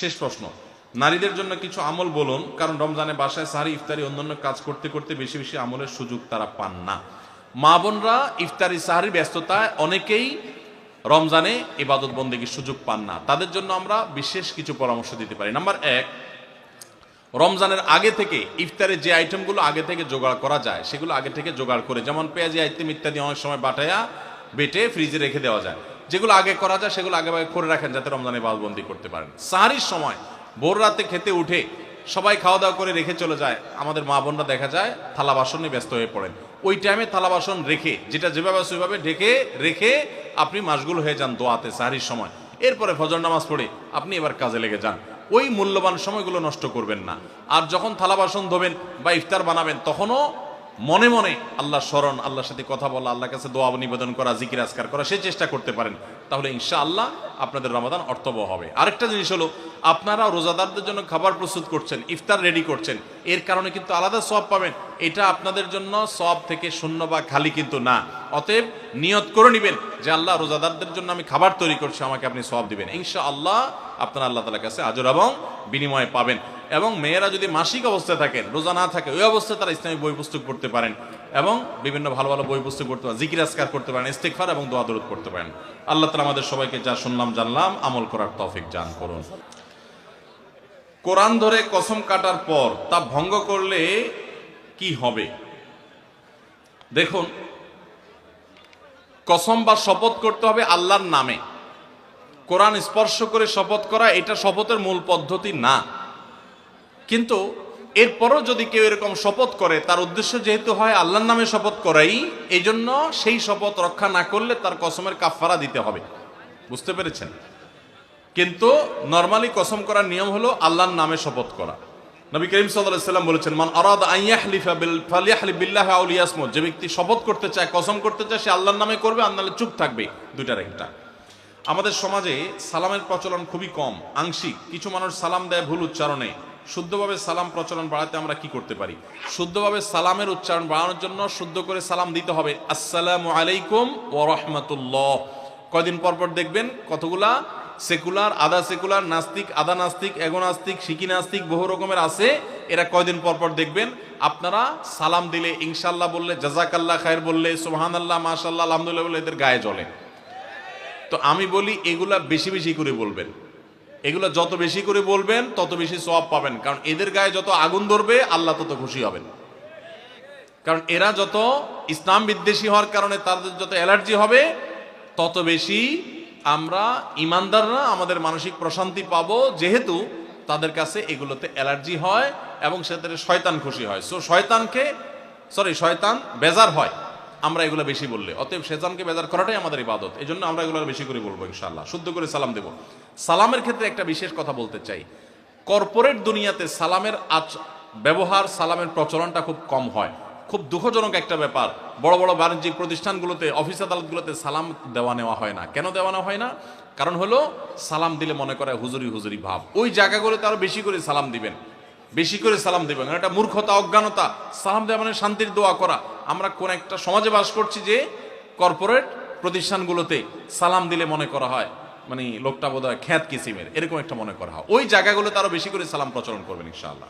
শেষ প্রশ্ন। নারীদের জন্য কিছু আমল বলুন, কারণ রমজানে বাসায় সাহারি ইফতারি অন্যান্য কাজ করতে করতে বেশি বেশি আমলের সুযোগ তারা পান না। মা বোনরা ইফতারি সাহারির ব্যস্ততায় অনেকেই রমজানে ইবাদত বন্দেগীর সুযোগ পান না। তাদের জন্য আমরা বিশেষ কিছু পরামর্শ দিতে পারি। নাম্বার এক, রমজানের আগে থেকে ইফতারের যে আইটেমগুলো আগে থেকে জোগাড় করা যায়, সেগুলো আগে থেকে জোগাড় করে, যেমন পেঁয়াজি আইটেম ইত্যাদি অনেক সময় বাটায়া বেটে ফ্রিজে রেখে দেওয়া যায়। যেগুলো আগে করা যায়, সেগুলো আগে করে রাখেন যাতে রমজানে বালবন্দি করতে পারেন। সাহারির সময় ভোর রাতে খেতে উঠে সবাই খাওয়া দাওয়া করে রেখে চলে যায়, আমাদের মা বোনরা দেখা যায় থালা বাসন ব্যস্ত হয়ে পড়েন। ওই টাইমে থালা বাসন রেখে, যেটা যেভাবে ওইভাবে ঢেকে রেখে আপনি মাসগুলো হয়ে যান দোয়াতে সাহারির সময়। এরপরে ফজর নামাজ পড়ে আপনি এবার কাজে লেগে যান। ওই মূল্যবান সময়গুলো নষ্ট করবেন না। আর যখন থালা বাসন ধোবেন বা ইফতার বানাবেন, তখনও মনে মনে আল্লাহ স্মরণ, আল্লাহর সাথে কথা বলা, আল্লাহর কাছে দোয়া, নিবেদন করা, জিকির, আজকার করা, সে চেষ্টা করতে পারেন। তাহলে ইনশা আল্লাহ আপনাদের রমাদান অর্থবহ হবে। আরেকটা জিনিস হলো, আপনারা রোজাদারদের জন্য খাবার প্রস্তুত করছেন, ইফতার রেডি করছেন, এর কারণে কিন্তু আলাদা সব পাবেন। এটা আপনাদের জন্য সব থেকে শূন্য বা খালি কিন্তু না। অতএব নিয়ত করে নেবেন যে আল্লাহ রোজাদারদের জন্য আমি খাবার তৈরি করছি, আমাকে আপনি সব দিবেন। ইনশা আল্লাহ আপনারা আল্লাহ তালার কাছে আজর এবং বিনিময়ে পাবেন। এবং মেয়েরা যদি মাসিক অবস্থায় থাকেন, রোজা না থাকে, ওই অবস্থায় তারা ইসলামী বই পুস্তক পড়তে পারেন এবং বিভিন্ন ভালো ভালো বই পুস্তক পড়তে পারেন, জিকির আসকার করতে পারেন ইস্তেকফার এবং দোয়া দরুদ করতে পারেন। আল্লাহ তালা আমাদের সবাইকে যা শুনলাম, জানলাম, আমল করার তৌফিক জান করুন। কোরআন ধরে কসম কাটার পর তা ভঙ্গ করলে কি হবে? দেখুন, কসম বা শপথ করতে হবে আল্লাহর নামে। কোরআন স্পর্শ করে শপথ করা এটা শপথের মূল পদ্ধতি না। কিন্তু এরপরও যদি কেউ এরকম শপথ করে, তার উদ্দেশ্য যেহেতু হয় আল্লাহর নামে শপথ করাই এই জন্য সেই শপথ রক্ষা না করলে তার কসমের কাফারা দিতে হবে। বুঝতে পেরেছেন? কিন্তু নর্মালি কসম করার নিয়ম হলো আল্লাহর নামে শপথ করা। নবী করিম সাল্লাম বলেছেন, মান আরাদ বিল্লাহি যে ব্যক্তি শপথ করতে চায়, কসম করতে চায়, সে আল্লাহর নামে করবে, আর নাহলে চুপ থাকবে দুইটার একটা। আমাদের সমাজে সালামের প্রচলন খুবই কম, আংশিক। কিছু মানুষ সালাম দেয় ভুল উচ্চারণে। শুদ্ধভাবে সালাম প্রচলন বাড়াতে আমরা কি করতে পারি? শুদ্ধভাবে সালামের উচ্চারণ বাড়ানোর জন্য শুদ্ধ করে সালাম দিতে হবে। আসসালামু আলাইকুম ওয়া রাহমাতুল্লাহ। কয়দিন পর পর দেখবেন কতগুলা? সেকুলার, আধা সেকুলার, নাস্তিক, আধা নাস্তিক এগোনাস্তিক শিকি নাস্তিক, বহু রকমের আছে। এরা কয়দিন পর পর দেখবেন আপনারা সালাম দিলে ইনশাল্লাহ বললে, জাজাকাল্লাহ খায়ের বললে সোহান আল্লাহ মাশাল্লাহ আলহামদুলিল্লাহ বললে এদের গায়ে জ্বলে। তো আমি বলি এগুলা বেশি বেশি করে বলবেন। এগুলো যত বেশি করে বলবেন, তত বেশি সব পাবেন। কারণ এদের গায়ে যত আগুন ধরবে, আল্লাহ তত খুশি হবেন। কারণ এরা যত ইসলাম বিদ্বেষী হওয়ার কারণে তাদের যত অ্যালার্জি হবে, তত বেশি আমরা ইমানদাররা আমাদের মানসিক প্রশান্তি পাবো, যেহেতু তাদের কাছে এগুলোতে অ্যালার্জি হয় এবং সেটাতে শয়তান খুশি হয়। সো শয়তানকে সরি শয়তান বেজার হয়। আমরা এগুলো বেশি বললে। অতএব শেতানকে বেজার করাটাই আমাদের ইবাদত। এই জন্য আমরা এগুলো বেশি করে বলব ইনশাল্লাহ শুদ্ধ করে সালাম দেব। সালামের ক্ষেত্রে একটা বিশেষ কথা বলতে চাই। কর্পোরেট দুনিয়াতে সালামের আচ ব্যবহার, সালামের প্রচলনটা খুব কম হয়। খুব দুঃখজনক একটা ব্যাপার। বড় বড় বাণিজ্যিক প্রতিষ্ঠানগুলোতে, অফিস আদালতগুলোতে সালাম দেওয়া নেওয়া হয় না। কেন দেওয়া নেওয়া হয় না? কারণ হলো, সালাম দিলে মনে করে হুজুরি হুজুরি ভাব। ওই জায়গাগুলোতে আরও বেশি করে সালাম দিবেন। বেশি করে সালাম দেবেন। এটা মূর্খতা, অজ্ঞানতা, সালাম দেওয়া মানে শান্তির দোয়া করা। আমরা কোন একটা সমাজে বাস করছি যে কর্পোরেট প্রতিষ্ঠানগুলোতে সালাম দিলে মনে করা হয় মানে লোকটা বোধ হয় খ্যাত কিসিমের, এরকম একটা মনে করা হয়। ওই জায়গাগুলোতে আরও বেশি করে সালাম প্রচলন করবেন ইনশাআল্লাহ।